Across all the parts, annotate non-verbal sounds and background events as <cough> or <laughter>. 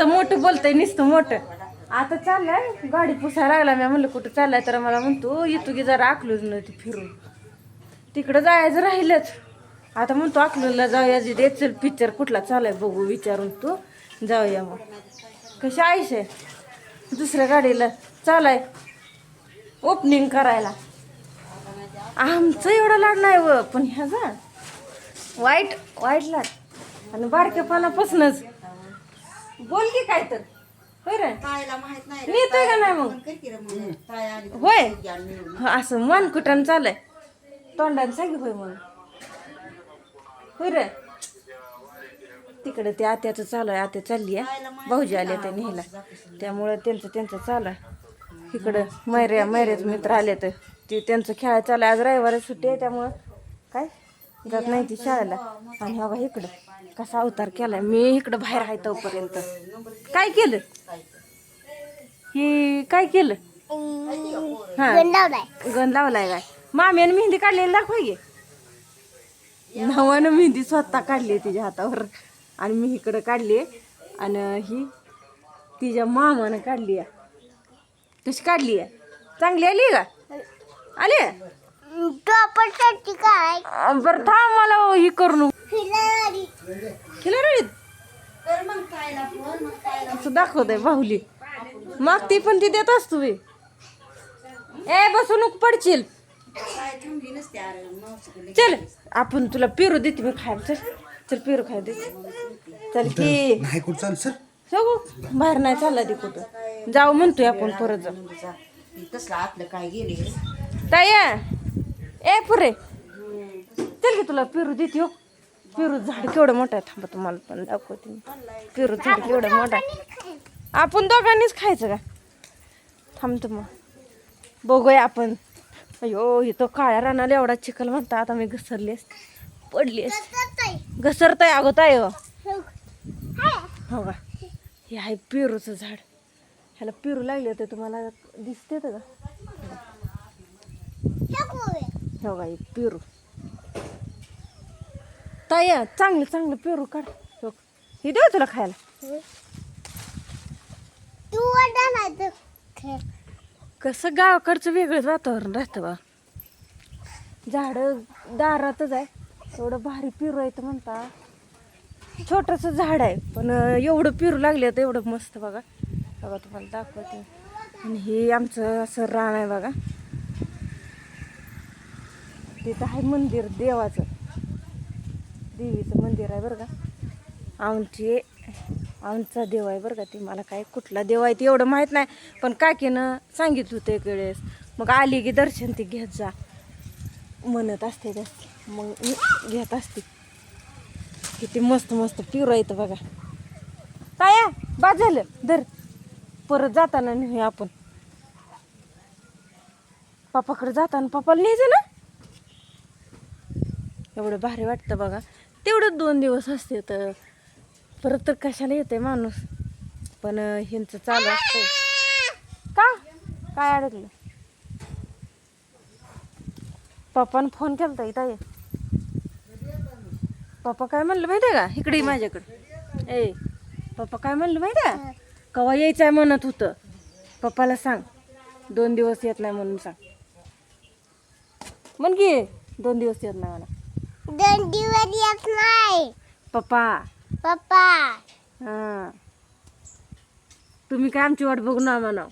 नुसतं मोठं बोलतंय नुसतं मोठं. आता चाललाय गाडी पुसायला लागला मी. म्हणलं कुठं चाललाय? तर मला म्हणतो येतो की जरा अकलूज नव्हती फिरून. तिकडं जायचं राहिलंच. आता म्हणतो अकलूजला जाऊया जी चल पिक्चर कुठला चालाय बघू विचारून तू. जाऊया मग. कशी आईश आहे? दुसऱ्या गाडीला चालाय ओपनिंग करायला. आमचं एवढं लाड नाही व पण ह्याचा. वाईट वाईट लाड. आणि बारक्यापणापासूनच बोल की काय तर. होय रे? ताईला माहीत नाही नेतोय का नाही मग? कर की रे मग. ताई आली तर होय. हा, असं मन कुठं चालय तोंडाने सांग होय म्हणून. होय रे? तिकडे ते आत्याचं चालू आहे आत्या चालली आहे. भाऊजी आले ते न्यायला. त्यामुळं त्यांचं त्यांचं चालू आहे. इकडं मैऱ्या मैऱ्याचे मित्र आले तर ते त्यांचं खेळायला चालू आहे. आज रविवार सुट्टी आहे त्यामुळं. काय? जात नाही ती शाळेला. आणि हा बा इकडं. कसा अवतार केलाय. मी इकडं बाहेर आहे तोपर्यंत. काय केलं? ही काय केलं? हा. गण लावलाय. काय? माम्यानं मेहंदी काढलेली दाखवाय गे नवानं मेहंदी स्वतः काढली तिच्या हातावर. आणि मी इकडं काढली आणि ही तिच्या मामानं काढली आहे. कशी काढली आहे. चांगली आली का? आली काय? बरं थांब मला ही करून खिलारळीत तर मग ताईला फोन मग ताईला असं दाखवत आहे बाहुली मागती पण ती देत असतो. ए बसू नको पडशील. चल आपण तुला पेरू देते मी खायला. चल चल पेरू खायला दे. चल की. नाही कुठं चाल सर? सगू बाहेर नाही चालला ते कुठं. जाऊ म्हणतोय आपण परत जाऊ. ती तसलं आतलं काय गेले? ताई ए पुरे. चल की तुला पेरू देते हो. पेरू झाड केवढं मोठं आहे. थांबा तुम्हाला पण दाखवते मी. पेरू झाड केवढं मोठं आहे. आपण दोघांनीच खायचं का? थांबतो मग. बघूया आपण. अयो इथं काळ्या रानाला एवढा चिखल म्हणता. आता मी घसरली असते. पडली असते. घसरताय. अगं ताय हो. हो. का? हे आहे पेरूचं झाड. ह्याला पेरू लागले होते. तुम्हाला दिसते का? हो हे पेरू. ताई चांगलं चांगलं पेरू काढ. हो. हे देऊ तुला खायला. तू कसं गावाकडचं वेगळंच वातावरण राहतं बा. झाडं दारातच आहे. एवढं भारी पेरू आहे तर म्हणता. छोटस झाड आहे पण एवढं पेरू लागले तर एवढं मस्त बघा. बघा तुम्हाला दाखवते. आणि हे आमचं असं रान आहे बघा. तिथं आहे मंदिर देवाचं. देवीचं मंदिर आहे बरं का. आमची आमचा देव आहे बरं का ते. मला काय कुठला देव आहे ते एवढं माहीत नाही. पण काकीनं सांगितलं होतं एक वेळेस मग आली की दर्शन ते घेत जा. म्हणत असते जास्त मग मी घेत असते. किती मस्त मस्त पिरू येतं बघा. काय बाद झालं. दर परत जाताना नेऊया आपण. पापाकडे जाताना पप्पाला न्यायचं ना? एवढं भारी वाटतं बघा. तेवढं दोन दिवस असते तर परत तर कशाला येते माणूस. पण ह्यांचं चालू असतं का? काय अडकलं? पप्पानं फोन केला इथं ये. पप्पा काय म्हणलं माहिती आहे का? इकडे माझ्याकडे. ए पप्पा काय म्हणलं माहिती आहे कवा यायचं आहे म्हणत होतं. पप्पाला सांग. दोन दिवस येत नाही म्हणून सांग. म्हण की दोन दिवस येत नाही मला येत नाही. पप्पा. पप्पा. हां. तुम्ही काय आमची वाट बघू ना म्हणा.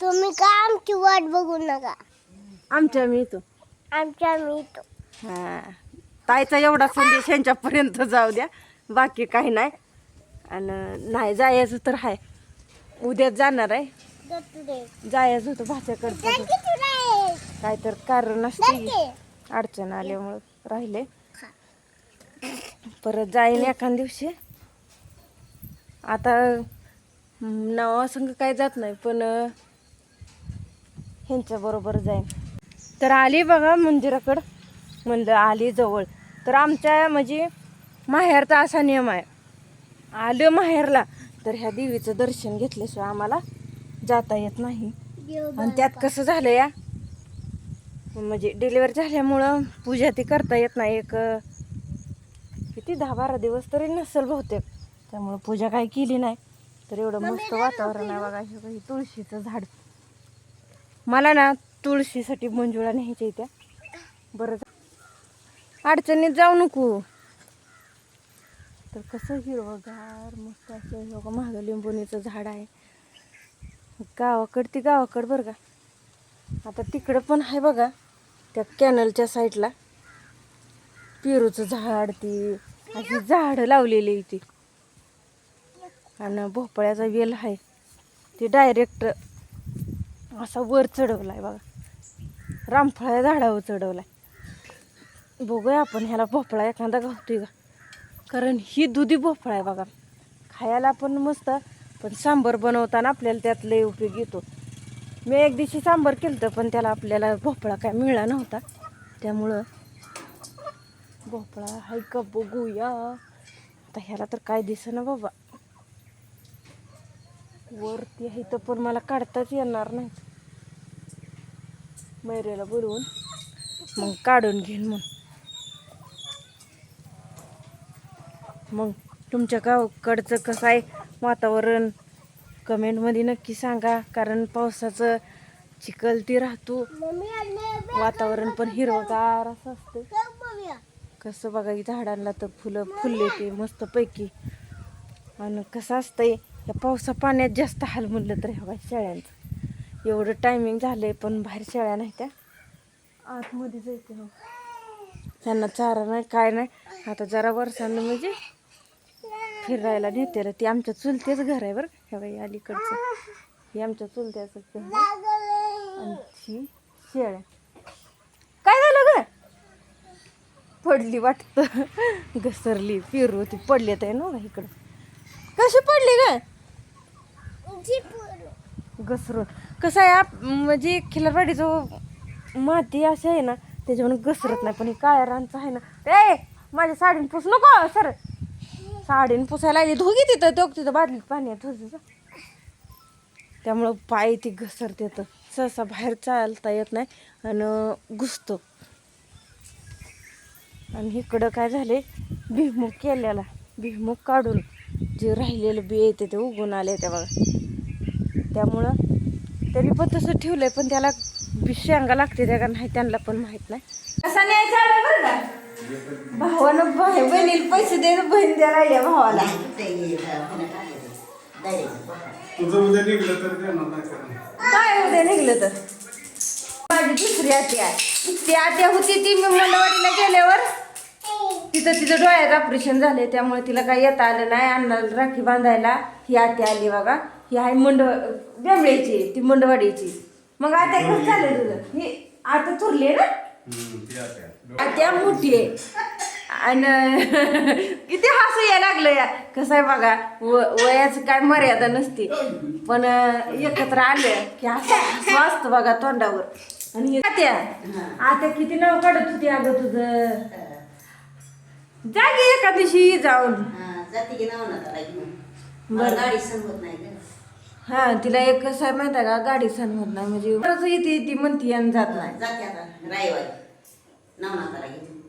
तुम्ही का आमची वाट बघू नका? आमच्या मी येतो आमच्या मी तो हां. ताईचा एवढा संदेश यांच्यापर्यंत जाऊ द्या. बाकी काही नाही. आणि नाही जायचं तर आहे उद्याच जाणार आहे. जायचं होतं भाच्याकडचं काय तर कारण असते अडचण आल्यामुळं राहिले. परत जाईन एखाद दिवशी. आता नावासंग काय जात नाही पण ह्यांच्या ह्यांच्याबरोबर जाईन. तर आली बघा मंदिराकडं. म्हणलं आली जवळ. तर आमच्या म्हणजे माहेरचा असा नियम आहे. आलं माहेरला तर ह्या देवीचं दर्शन घेतल्याशिवाय आम्हाला जाता येत नाही. आणि त्यात कसं झालं या? म्हणजे डिलिव्हरी झाल्यामुळं पूजा ती करता येत नाही. एक किती दहा बारा दिवस तरी नसेल बहुतेक. त्यामुळं पूजा काही केली नाही. तर एवढं मस्त वातावरण आहे बघा हे बघा, हे तुळशीचं झाड. मला ना तुळशीसाठी मंजुळा न्यायच्या इथ्या बरं अडचणीत जाऊ नको. तर कसं हिरवगार मस्त असं हे बघा महाग लिंबुनीचं झाड आहे. गावाकड ती गावाकड बरं का. आता तिकडं पण आहे बघा त्या कॅनलच्या साईडला पेरूचं झाड ती अशी झाडं लावलेली ती. आणि भोपळ्याचा वेल आहे. ते डायरेक्ट असा वर चढवलाय बघा. रामफळ्या झाडावर चढवलाय. बघूया आपण ह्याला भोपळा एखादा गावतोय का? कारण ही दुधी भोपळा आहे बघा. खायला पण मस्त पण सांबर बनवताना आपल्याला त्यात लय उपयोग येतो. मी एक दिवशी सांबर केलं होतं पण त्याला आपल्याला भोपळा काय मिळाला नव्हता. त्यामुळं भोपळा हाय का बघूया. आता ह्याला तर काय दिसेना बाबा. वरती आहे तर पण मला काढताच येणार नाही. मैरेला बोलवून. मग काढून घेईन मग मग तुमच्या गावाकडचं कसं आहे वातावरण? कमेंटमध्ये नक्की सांगा. कारण पावसाचं चिखल ती राहतो. वातावरण पण हिरवगार असं असतं कसं बघा झाडांना तर फुलं फुलले ते मस्तपैकी. आणि कसं असतंय या पावसा पाण्यात जास्त हाल म्हणलं तर हे बघा शेळ्यांचं. एवढं टायमिंग झालं आहे पण बाहेर शेळ्या नाही त्या. आतमध्ये जायचं हो. त्यांना चारा नाही काय नाही. आता जरा वर्षानं म्हणजे फिरायला नेते ती आमच्या चुलतेच घर आहे बरं. ह्या हे बाई अलीकडचं. हे आमच्या चुलत्याचं घर आणि ही शेळ्या काय झालं ग पडली वाटतं. घसरली पेरू ती पडली आहे ना इकडं. कशी पडली ग? घसरून. कसं आहे म्हणजे खिलारवाडीचं माती अशी आहे ना त्याच्यावर घसरत नाही पण हे काळ्या रानचं आहे ना. ए माझ्या साडीन पुस नको सर. साडीन पुसायला लागली. धोगी तिथं तो तिथं बादलीत पाणी आहे तुझं त्यामुळं पाय ती घसरते तर. सहसा बाहेर चालता येत नाही आणि घुसतो. आणि इकडं काय झाले भिमुख केलेला. भिमुख काढून जे राहिलेलं बी येते ते उगून आले त्या बघा. त्यामुळं त्यांनी पण तसं ठेवलंय पण त्याला बी शेंगा लागते त्या का नाही त्यांना पण माहीत नाही. कसा न्यायचा आला बरं का? भावानं भाई बहिणीला पैसे दे बहीण द्या राहिल्या भावाला. काय उद्या निघलं तर? माझी दुसरी आत्या ती आत्या होती ती मी मंडवाडीला गेल्यावर तिथं तिचं डोळ्यात ऑपरेशन झाले त्यामुळे तिला काही येता आलं नाही. अन्नाला राखी बांधायला ही आत्या आली बघा. ही आहे मंड बेंबळीची ती मंडवाडीची. मग आत्या कसं चाललंय तुझं? ही आता थुरली ना? आता आत्या. मोठी आहे. आणि <laughs> किती हसू यायला लागलं या. कसं आहे बघा व वयाचं काय मर्यादा नसते. पण एकत्र आलं की असं असतं बघा तोंडावर. आणि आत्या आत्या किती नाव काढत होती अगं तुझं? जागी एका दिवशी जाऊन जाते की नाव ना त्याला घेऊन बरं. मला गाडी संगत नाही ग. हा तिला एक कसं आहे माहिती आहे का गाडी सण होत नाही म्हणजे बरंच येते ती म्हणती आणि जात नाही. जाते आता रायवाई नाव ना त्याला घेऊन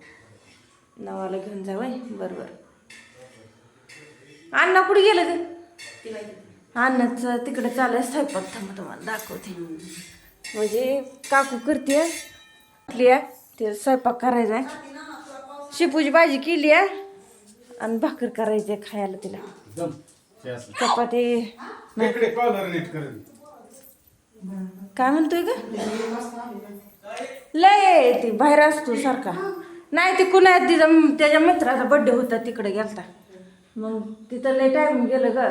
नावाला घेऊन जावं बरोबर. अण्णा कुठे गेलं ते? अन्नाचं तिकडे. चालू आहे स्वयंपाक थांबा तुम्हाला दाखवते. म्हणजे काकू करते आहे ते स्वयंपाक करायचा आहे. शिपूची भाजी केली आहे. आणि भाकर करायची आहे खायला तिला. चपाती. काय म्हणतोय ग? लय ती बाहेर असतो सारखा. नाही ती कुणा तिचा त्याच्या मित्राचा बड्डे होता तिकडे गेलता. मग तिथं लय टाइम गेलं ग.